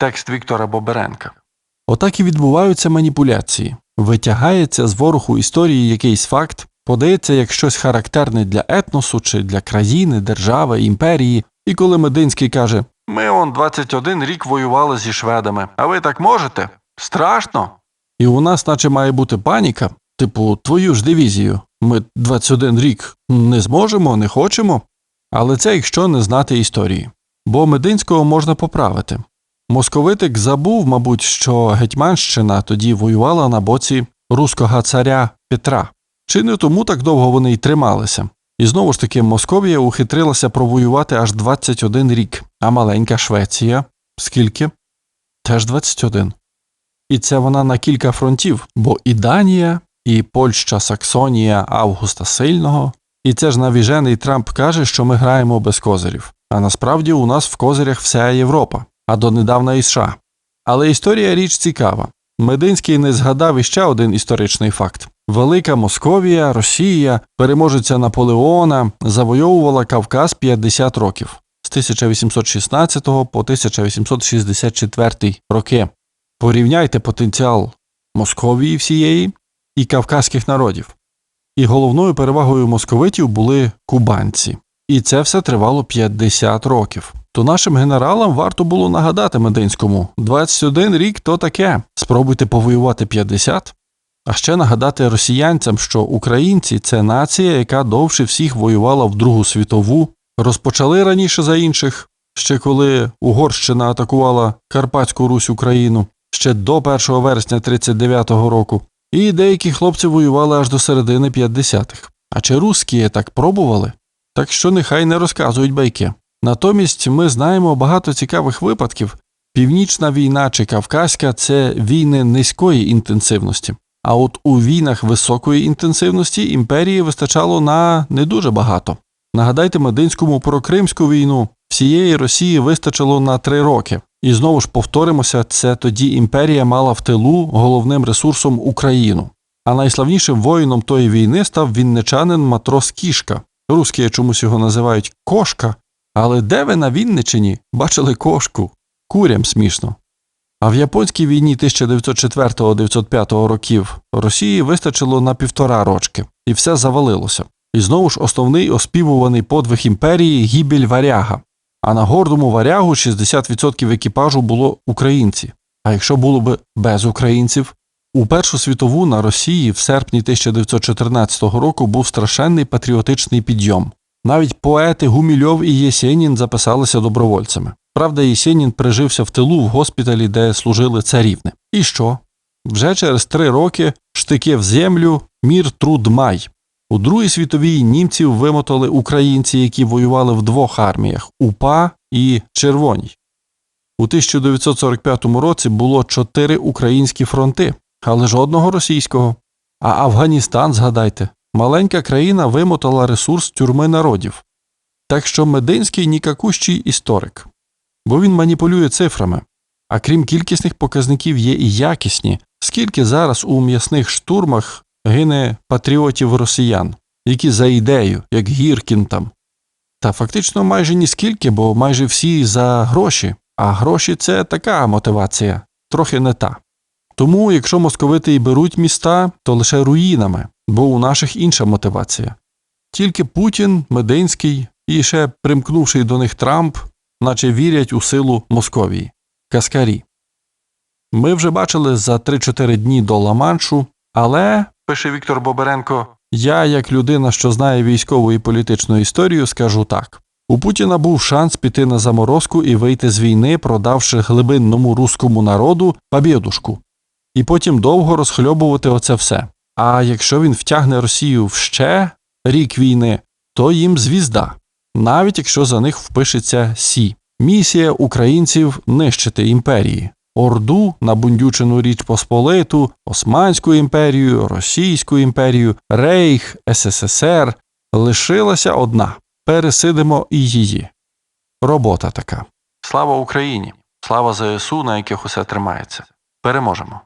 Текст Віктора Боберенка. Отак і відбуваються маніпуляції. Витягається з вороху історії якийсь факт, подається як щось характерне для етносу чи для країни, держави, імперії, і коли Мединський каже Ми он 21 рік воювали зі шведами, а ви так можете? Страшно. І у нас наче має бути паніка, типу, твою ж дивізію. Ми 21 рік не зможемо, не хочемо. Але це якщо не знати історії. Бо Мединського можна поправити. Московитик забув, мабуть, що Гетьманщина тоді воювала на боці руського царя Петра. Чи не тому так довго вони й трималися? І знову ж таки, Московія ухитрилася провоювати аж 21 рік, а маленька Швеція скільки? Теж 21. І це вона на кілька фронтів, бо і Данія, і Польща, Саксонія Августа Сильного, і це ж навіжений Трамп каже, що ми граємо без козирів. А насправді у нас в козирях вся Європа, а донедавна і США. Але історія річ цікава. Мединський не згадав іще один історичний факт: Велика Московія, Росія, переможеця Наполеона, завойовувала Кавказ 50 років з 1816 по 1864 роки. Порівняйте потенціал Московії всієї і кавказьких народів. І головною перевагою московитів були кубанці. І це все тривало 50 років. То нашим генералам варто було нагадати Мединському 21 рік то таке. Спробуйте повоювати 50. А ще нагадати росіянцям, що українці це нація, яка довше всіх воювала в Другу світову, розпочали раніше за інших, ще коли Угорщина атакувала Карпатську Русь Україну, ще до 1 вересня 39-го року, і деякі хлопці воювали аж до середини 50-х. А чи русські так пробували? Так що нехай не розказують байки. Натомість ми знаємо багато цікавих випадків. Північна війна чи Кавказька це війни низької інтенсивності. А от у війнах високої інтенсивності імперії вистачало на не дуже багато. Нагадайте Мединському про Кримську війну, всієї Росії вистачило на три роки. І знову ж повторимося, це тоді імперія мала в тилу головним ресурсом Україну. А найславнішим воїном тої війни став вінничанин матрос Кішка. Русські чомусь його називають кошка. Але де ви на Вінничині бачили кошку? Курям смішно. А в японській війні 1904-1905 років Росії вистачило на півтора рочки, і все завалилося. І знову ж основний оспівуваний подвиг імперії гібель варяга. А на гордому варягу 60% екіпажу було українці. А якщо було б без українців? У Першу світову на Росії в серпні 1914 року був страшенний патріотичний підйом. Навіть поети Гумільов і Єсенін записалися добровольцями. Правда, Єсенін прижився в тилу в госпіталі, де служили царівни. І що? Вже через три роки штики в землю, мір труд май. У Другій світовій німців вимотали українці, які воювали в двох арміях УПА і Червоній. У 1945 році було чотири українські фронти, але жодного російського. А Афганістан, згадайте, маленька країна вимотала ресурс тюрми народів. Так що Мединський нікакущий історик, бо він маніпулює цифрами. А крім кількісних показників, є і якісні, скільки зараз у м'ясних штурмах гине патріотів росіян, які за ідею, як Гіркін там. Та фактично майже ніскільки, бо майже всі за гроші, а гроші це така мотивація, трохи не та. Тому, якщо московити і беруть міста, то лише руїнами, бо у наших інша мотивація. Тільки Путін, Мединський і ще примкнувший до них Трамп, наче вірять у силу Московії. Каскарі. Ми вже бачили за 3-4 дні до Ла-Маншу, але, пише Віктор Боберенко, я, як людина, що знає військову і політичну історію, скажу так. У Путіна був шанс піти на заморозку і вийти з війни, продавши глибинному руському народу побєдушку, і потім довго розхльобувати оце все. А якщо він втягне Росію в ще рік війни, то їм звізда, навіть якщо за них впишеться Сі. Місія українців нищити імперії. Орду, набундючену Річ Посполиту, Османську імперію, Російську імперію, Рейх, СССР лишилася одна. Пересидимо і її. Робота така. Слава Україні! Слава ЗСУ, на яких усе тримається. Переможемо.